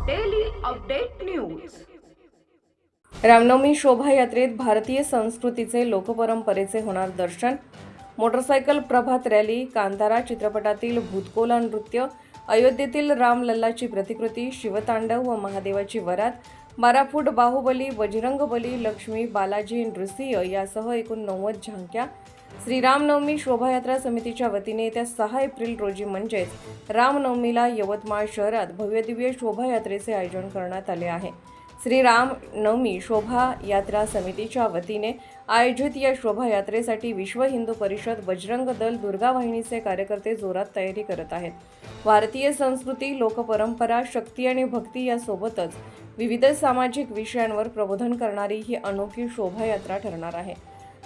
Update news Ramnavami शोभायात्रेत भारतीय संस्कृतीचे लोकपरंपरेचे होणार दर्शन. मोटरसायकल प्रभात रॅली कांतारा चित्रपटातील भूतकोला नृत्य अयोध्येतील रामलल्लाची प्रतिकृती शिवतांडव व महादेवाची वरात बारा फूट बाहुबली बजरंगबली लक्ष्मी बालाजी नृसिंह यासह एकूण नव्वद झांक्या श्रीरामनवमी शोभायात्रा समितीच्या वतीने येत्या सहा एप्रिल रोजी म्हणजेच रामनवमीला यवतमाळ शहरात भव्यदिव्य शोभायात्रेचे आयोजन करण्यात आले आहे. श्रीराम नवमी शोभा यात्रा समितीच्या वतीने आयोजित या शोभायात्रेसाठी विश्व हिंदू परिषद बजरंग दल दुर्गा वाहिनीचे कार्यकर्ते जोरात तयारी करत आहेत. भारतीय संस्कृती लोकपरंपरा शक्ती आणि भक्ती यासोबतच विविध सामाजिक विषयांवर प्रबोधन करणारी ही अनोखी शोभायात्रा ठरणार आहे.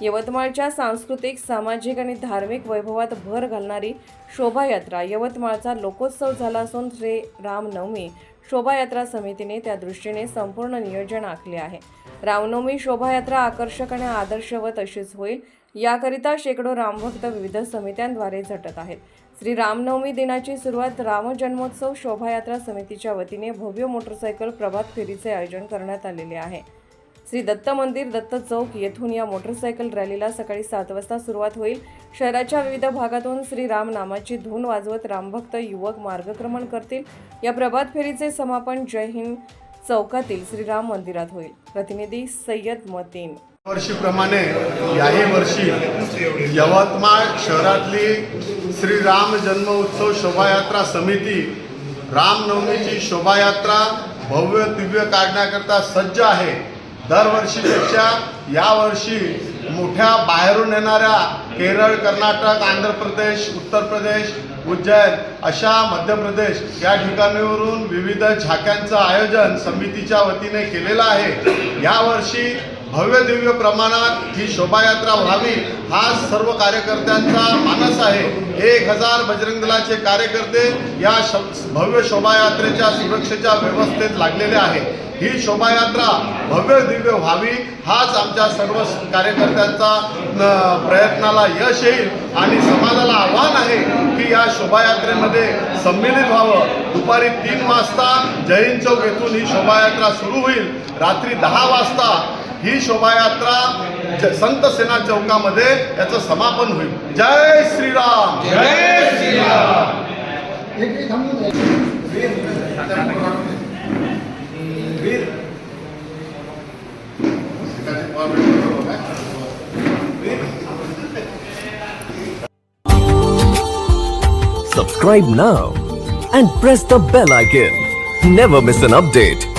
यवतमाळच्या सांस्कृतिक सामाजिक आणि धार्मिक वैभवात भर घालणारी शोभायात्रा. यवतमाळचा लोकोत्सव झाला असून श्री रामनवमी शोभायात्रा समितीने त्या दृष्टीने संपूर्ण नियोजन आखले आहे. रामनवमी शोभायात्रा आकर्षक आणि आदर्शवत अशीच होईल याकरिता शेकडो रामभक्त विविध समित्यांद्वारे झटत आहेत. श्री रामनवमी दिनाची सुरुवात रामजन्मोत्सव शोभायात्रा समितीच्या वतीने भव्य मोटरसायकल प्रभात फेरीचे आयोजन करण्यात आलेले आहे. श्री दत्त मंदिर दत्त चौक येथून या मोटरसायकल रॅलीला सकाळी सात वाजता सुरुवात होईल. शहराच्या विविध भागातून श्री राम नामाची धून वाजवत रामभक्त युवक मार्गक्रमण करतील. या प्रभात फेरीचे समापन जय हिंद चौकातील श्रीराम मंदिरात होईल. प्रतिनिधी सय्यद मतीन. वर्षीप्रमाणे याही वर्षी यवतमाळ शहरातली श्रीराम जन्म उत्सव शोभायात्रा समिती रामनवमीची शोभायात्रा भव्य दिव्य काढण्याकरता सज्ज आहे. दरवर्षीपेक्षा यावर्षी मोठ्या बाहेरून येणाऱ्या केरळ कर्नाटक आंध्र प्रदेश उत्तर प्रदेश उज्जैन अशा मध्य प्रदेश या ठिकाणीवरून विविध झाक्यांचं आयोजन समितीच्या वतीने केलेलं आहे. यावर्षी भव्य दिव्य प्रमाणात ही शोभायात्रा व्हावी हा सर्व कार्यकर्त्यांचा मानस आहे. एक हजार बजरंग दलाचे कार्यकर्ते या श- भव्य शोभायात्रेच्या सुरक्षेच्या व्यवस्थेत लागलेले आहे. ही शोभायात्रा भव्य दिव्य व्हावी हाच आमच्या सर्व कार्यकर्त्यांचा प्रयत्नाला यश येईल आणि समाजाला आव्हान आहे की या शोभायात्रेमध्ये संमिलित व्हावं. दुपारी तीन वाजता जैन चौक येथून ही शोभायात्रा सुरू होईल. रात्री दहा वाजता ही शोभायात्रा संत सेना चौकामध्ये याचं समापन होईल जय श्रीराम जय Shriram Subscribe now and press the bell icon. Never miss an update.